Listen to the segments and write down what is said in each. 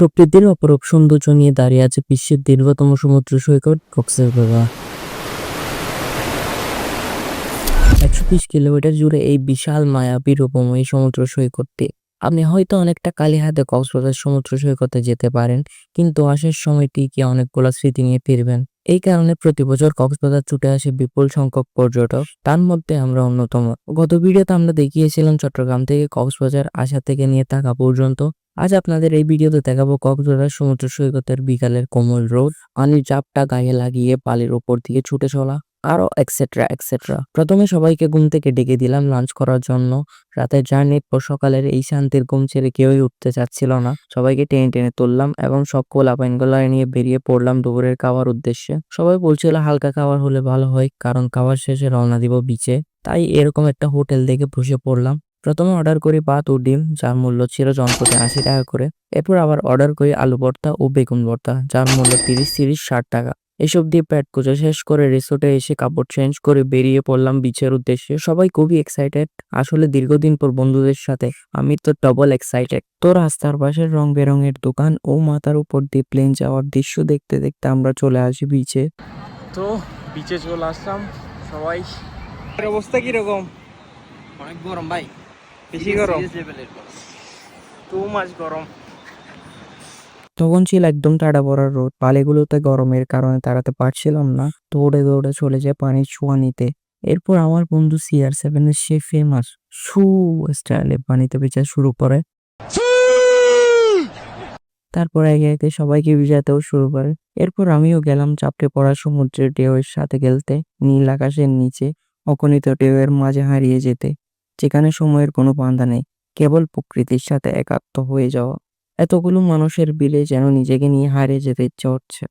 প্রকৃতির অপরূপ। সৌন্দর্য নিয়ে দাঁড়িয়ে আছে বিশ্বের দীর্ঘতম সমুদ্র সৈকত কক্সবাজার একশো বিশ কিলোমিটার জুড়ে এই বিশাল মায়াবী রূপময়ী সমুদ্র সৈকতটি। আপনি হয়তো অনেকটা কালীহাতে কক্সবাজার সমুদ্র সৈকতে যেতে পারেন, কিন্তু আসার সময় ঠিকই অনেকগুলো স্মৃতি নিয়ে ফিরবেন? এই কারণে প্রতি বছর কক্সবাজার ছুটে আসে বিপুল সংখ্যক পর্যটক। তার মধ্যে আমরা অন্যতম। গত ভিডিওতে আমরা দেখিয়েছিলাম চট্টগ্রাম থেকে কক্সবাজার আসা থেকে নিয়ে থাকা পর্যন্ত। আজ আপনাদের এই ভিডিওতে দেখাবো কক্সবাজার সমুদ্র সৈকতের বিকালের কোমল রোদ, পানির চাপটা গায়ে লাগিয়ে পালের ওপর দিয়ে ছুটে চলা আরও এক্সেট্রা এক্সেট্রা প্রথমে সবাইকে ঘুম থেকে ডেকে দিলাম লাঞ্চ করার জন্য। রাতের জার্নির পর সকালের এই শান্তির ঘুম ছেড়ে কেউই উঠতে চাচ্ছিল না। সবাইকে টেনে টেনে তুললাম এবং সব কোলা পাইনগুলো নিয়ে বেরিয়ে পড়লাম দুপুরের খাওয়ার উদ্দেশ্যে। সবাই বলছিল, হালকা খাবার হলে ভালো হয়, কারণ খাওয়ার শেষে রওনা দিব বিচে তাই এরকম একটা হোটেল দেখে বসে পড়লাম। প্রথমে অর্ডার করি ভাত ও ডিম যার মূল্য ছিল জনপ্রতি আশি টাকা করে। এরপর আবার অর্ডার করি আলু ভর্তা ও বেগুন ভর্তা যার মূল্য তিরিশ তিরিশ ষাট টাকা। এসব দিয়ে পেট কুচো শেষ করে রিসোর্টে এসে কাপড় চেঞ্জ করে বেরিয়ে পড়লাম বিচের উদ্দেশ্যে। সবাই খুবই এক্সাইটেড আসলে দীর্ঘদিন পর বন্ধুদের সাথে আমি তো ডবল এক্সাইটেড তো রাস্তার পাশের রং বেরঙের দোকান ও মাথার উপর দিয়ে প্লেন যাওয়ার দৃশ্য দেখতে দেখতে আমরা চলে আসি বিচে তো বিচে চলে আসলাম সবাই। অবস্থা কীরকম? অনেক গরম ভাই। বেশি গরম? Serious level এর গরম। টু মাছ গরম। তখন ছিল একদম টাটা পড়ার রোদ। পালেগুলোতে গরমের কারণে তাড়াতে পারছিলাম না। দৌড়ে দৌড়ে চলে যায় পানির ছোঁয়া নিতে। এরপর আমার বন্ধু সিআর সেভেন এর সে ফেমাস সু স্টাইলে পানিতে বেচা শুরু করে। তারপর একে একে সবাইকে ভিজাতেও শুরু করে। এরপর আমিও গেলাম চাপটে পড়া সমুদ্রের ঢেউয়ের সাথে খেলতে নীল আকাশের নিচে অগণিত ঢেউয়ের মাঝে হারিয়ে যেতে। যেখানে সময়ের কোনো বাঁধা নেই, কেবল প্রকৃতির সাথে একাত্ম হয়ে যাওয়া। এতগুলো মানুষের বিলে যেন নিজেকে নিয়ে হারিয়ে যেতে ইচ্ছে হচ্ছে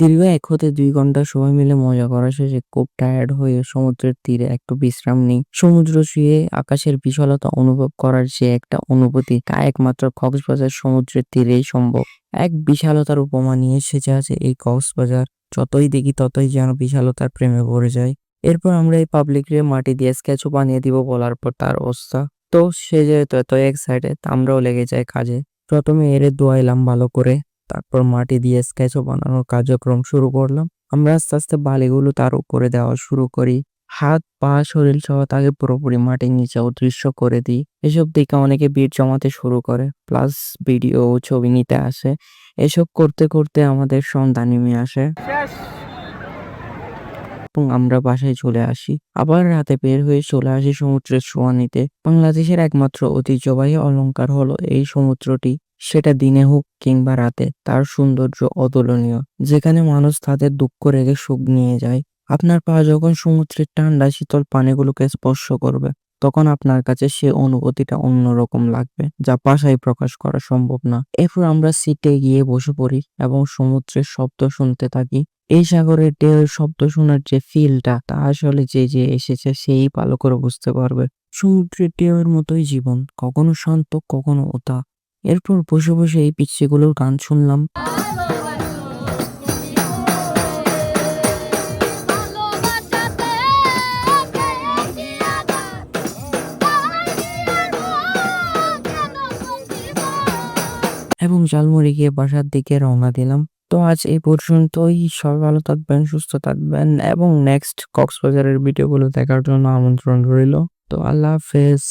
দীর্ঘ এক হতে দুই ঘণ্টা সবাই মিলে মজা করা শেষে খুব টায়ার্ড হয়ে সমুদ্রের তীরে একটু বিশ্রাম নিই। সমুদ্র শুয়ে আকাশের বিশালতা অনুভব করার যে একটা অনুভূতি তা একমাত্র কক্সবাজার সমুদ্রের তীরেই সম্ভব। এক বিশালতার উপমা নিয়ে সেজে আছে এই কক্সবাজার। যতই দেখি ততই যেন বিশালতার প্রেমে পড়ে যায়। এরপর আমরা এই পাবলিক রে মাটি দিয়ে স্কেচও বানিয়ে দিব বলার পর তার অবস্থা। তো সে যেহেতু এত এক্সাইটেড আমরাও লেগে যাই কাজে। প্রথমে এরে দোয়াইলাম ভালো করে। তারপর মাটি দিয়ে স্কেচও বানানোর কার্যক্রম শুরু করলাম। আমরা আস্তে আস্তে বালিগুলো তার উপরে দেওয়া শুরু করি। হাত পা শরীর সহ তাকে পুরোপুরি মাটির নিচে অদৃশ্য করে দিই। এসব দেখে অনেকে ভিড় জমাতে শুরু করে প্লাস ভিডিও ও ছবি নিতে আসে। এসব করতে করতে আমাদের সন্ধ্যা নেমে আসে। এবং আমরা বাসায় চলে আসি। আবার রাতে বের হয়ে চলে আসি সমুদ্রের সোয়ানিতে বাংলাদেশের একমাত্র ঐতিহ্যবাহী অলংকার হলো এই সমুদ্রটি। সেটা দিনে হোক কিংবা রাতে, তার সৌন্দর্য অতুলনীয়। যেখানে মানুষ তাদের দুঃখ রেখে সুখ নিয়ে যায়, আপনার পা যখন সমুদ্রের ঠান্ডা শীতল পানিগুলোকে স্পর্শ করবে, তখন আপনার কাছে সে অনুভূতিটা অন্যরকম লাগবে, যা ভাষায় প্রকাশ করা সম্ভব না। এরপর আমরা সিটে গিয়ে বসে পড়ি এবং সমুদ্রের শব্দ শুনতে থাকি। এই সাগরের ঢেউয়ের শব্দ শোনার যে ফিলটা, তা আসলে যে যে এসেছে, সেই ভালো করে বুঝতে পারবে। সমুদ্রের ঢেউয়ের মতোই জীবন, কখনো শান্ত, কখনো ওতা এরপর বসে বসে এই পিচ্ছিগুলোর গান শুনলাম। এবং জালমুড়ি গিয়ে বাসার দিকে রওনা দিলাম। তো আজ এই পর্যন্তই। সবাই ভালো থাকবেন, সুস্থ থাকবেন এবং নেক্সট কক্সবাজারের ভিডিওগুলো দেখার জন্য আমন্ত্রণ রইল। তো আল্লাহ হাফেজ।